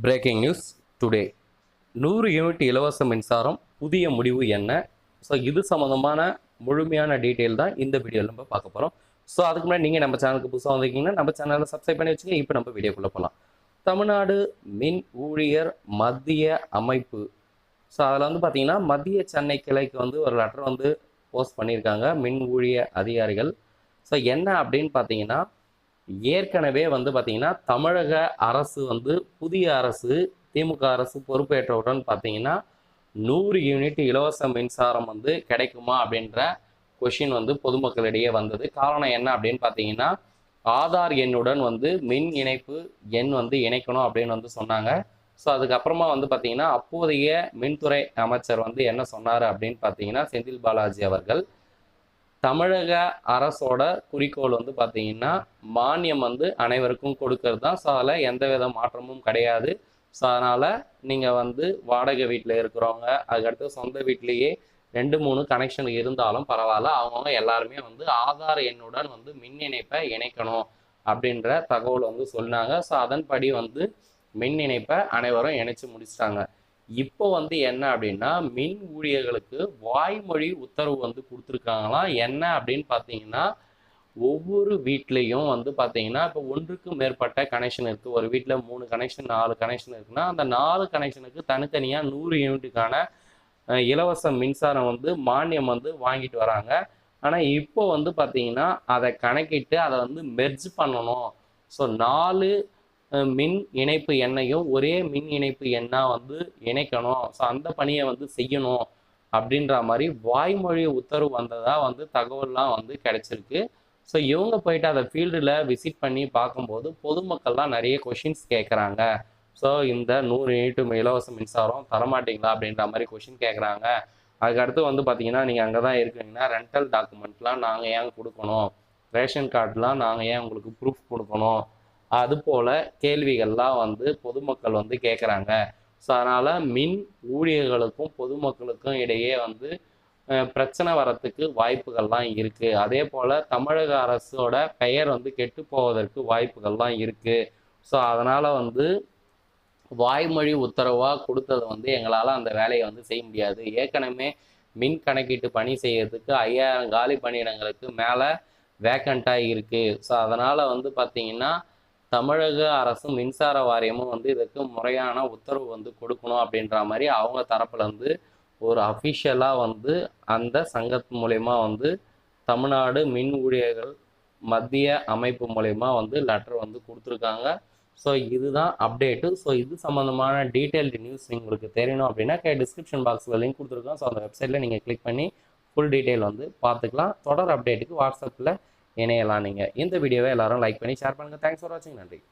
Braking news today நூறு unit இலவச மின்சாரம் புதிய முடிவு என்ன? ஸோ இது சம்மந்தமான முழுமையான டீட்டெயில் தான் இந்த வீடியோவில் நம்ம பார்க்க போகிறோம் ஸோ அதுக்கு முன்னாடி நீங்கள் நம்ம சேனலுக்கு புதுசாக வந்திருக்கீங்கன்னா நம்ம சேனலை சப்ஸ்கிரைப் பண்ணி வச்சுங்க இப்போ நம்ம வீடியோக்குள்ளே போகலாம் தமிழ்நாடு மின் ஊழியர் மத்திய அமைப்பு. ஸோ அதில் வந்து பார்த்தீங்கன்னா மத்திய சென்னை கிளைக்கு வந்து ஒரு லெட்டர் வந்து போஸ்ட் பண்ணியிருக்காங்க. மின் ஊழிய அதிகாரிகள். ஸோ என்ன அப்படின்னு பார்த்தீங்கன்னா ஏற்கனவே வந்து பார்த்திங்கன்னா தமிழக அரசு வந்து புதிய அரசு திமுக அரசு பொறுப்பேற்றவுடன் பார்த்தீங்கன்னா நூறு யூனிட் இலவச மின்சாரம் வந்து கிடைக்குமா அப்படின்ற கொஷின் வந்து பொதுமக்களிடையே வந்தது. காரணம் என்ன அப்படின்னு பார்த்தீங்கன்னா ஆதார் எண்ணுடன் வந்து மின் இணைப்பு எண் வந்து இணைக்கணும் அப்படின்னு வந்து சொன்னாங்க. ஸோ அதுக்கப்புறமா வந்து பார்த்தீங்கன்னா அப்போதைய மின்துறை அமைச்சர் வந்து என்ன சொன்னார் அப்படின்னு பார்த்தீங்கன்னா செந்தில் பாலாஜி அவர்கள் தமிழக அரசோட குறிக்கோள் வந்து பார்த்தீங்கன்னா மானியம் வந்து அனைவருக்கும் கொடுக்கறது தான் ஸோ அதில் எந்த வித மாற்றமும் கிடையாது. ஸோ அதனால் நீங்கள் வந்து வாடகை வீட்டில் இருக்கிறவங்க அதுக்கடுத்து சொந்த வீட்லேயே ரெண்டு மூணு கனெக்ஷன் இருந்தாலும் பரவாயில்ல. அவங்கவுங்க எல்லாருமே வந்து ஆதார் எண்ணுடன் வந்து மின் இணைப்பை இணைக்கணும் அப்படின்ற தகவல் வந்து சொன்னாங்க. ஸோ அதன்படி வந்து மின் இணைப்பை அனைவரும் இணைச்சு முடிச்சிட்டாங்க. இப்போ வந்து என்ன அப்படின்னா மின் ஊழியர்களுக்கு வாய்மொழி உத்தரவு வந்து கொடுத்துருக்காங்களாம் என்ன அப்படின்னு பார்த்தீங்கன்னா ஒவ்வொரு வீட்லேயும் வந்து பார்த்தீங்கன்னா இப்போ ஒன்றுக்கு மேற்பட்ட கனெக்ஷன் இருக்குது ஒரு வீட்டில் மூணு கனெக்ஷன் நாலு கனெக்ஷன் இருக்குன்னா அந்த நாலு கனெக்ஷனுக்கு தனித்தனியாக நூறு யூனிட்டுக்கான இலவச மின்சாரம் வந்து மானியம் வந்து வாங்கிட்டு வராங்க. ஆனால் இப்போ வந்து பார்த்தீங்கன்னா அதை கணக்கிட்டு அதை வந்து மெர்ஜ் பண்ணணும். ஸோ நாலு மின் இணைப்பு எண்ணையும் ஒரே மின் இணைப்பு எண்ணாக வந்து இணைக்கணும். ஸோ அந்த பணியை வந்து செய்யணும் அப்படின்ற மாதிரி வாய்மொழி உத்தரவு வந்ததாக வந்து தகவல்லாம் வந்து கிடைச்சிருக்கு. ஸோ இவங்க போயிட்டு அதை ஃபீல்டில் விசிட் பண்ணி பார்க்கும்போது பொதுமக்கள்லாம் நிறைய கொஷின்ஸ் கேட்குறாங்க ஸோ இந்த நூறு யூனிட் இலவச மின்சாரம் தரமாட்டிங்களா அப்படின்ற மாதிரி கொஷின் கேட்குறாங்க அதுக்கடுத்து வந்து பார்த்தீங்கன்னா நீங்கள் அங்கே தான் இருக்கீங்கன்னா ரெண்டல் டாக்குமெண்ட்லாம் நாங்கள் ஏன் கொடுக்கணும்? ரேஷன் கார்டுலாம் நாங்கள் ஏன் உங்களுக்கு ப்ரூஃப் கொடுக்கணும்? அது போல் கேள்விகள்லாம் வந்து பொதுமக்கள் வந்து கேட்குறாங்க ஸோ அதனால் மின் ஊழியர்களுக்கும் பொதுமக்களுக்கும் இடையே வந்து பிரச்சனை வரத்துக்கு வாய்ப்புகள்லாம் இருக்குது அதே போல் தமிழக அரசோட பெயர் வந்து கெட்டு போவதற்கு வாய்ப்புகள்லாம் இருக்குது ஸோ அதனால் வந்து வாய்மொழி உத்தரவாக கொடுத்தது வந்து எங்களால் அந்த வேலையை வந்து செய்ய முடியாது. ஏற்கனவே மின் கணக்கீட்டு பணி செய்யறதுக்கு ஐயாயிரம் காலி பணியிடங்களுக்கு மேலே வேக்கண்ட்டாக இருக்குது ஸோ அதனால் வந்து பார்த்திங்கன்னா தமிழக அரசும் மின்சார வாரியமும் வந்து இதுக்கு முறையான உத்தரவு வந்து கொடுக்கணும் அப்படின்ற மாதிரி அவங்க தரப்புலேருந்து ஒரு அஃபிஷியலாக வந்து அந்த சங்கத்து மூலயமா வந்து தமிழ்நாடு மின் ஊழியர்கள் மத்திய அமைப்பு மூலயமா வந்து லெட்டர் வந்து கொடுத்துருக்காங்க. ஸோ இதுதான் அப்டேட்டு ஸோ இது சம்மந்தமான டீட்டெயில்டு நியூஸ் உங்களுக்கு தெரியணும் அப்படின்னா கே டிஸ்கிரிப்ஷன் பாக்ஸில் லிங்க் கொடுத்துருக்கோம். ஸோ அந்த வெப்சைட்டில் நீங்கள் கிளிக் பண்ணி ஃபுல் டீட்டெயில் வந்து பார்த்துக்கலாம். தொடர் அப்டேட்டுக்கு வாட்ஸ்அப்பில் இணையலாம் நீங்கள் இந்த வீடியோவை எல்லாரும் லைக் பண்ணி ஷேர் பண்ணுங்கள் தேங்க்ஸ் ஃபார் வாட்சிங் நன்றி.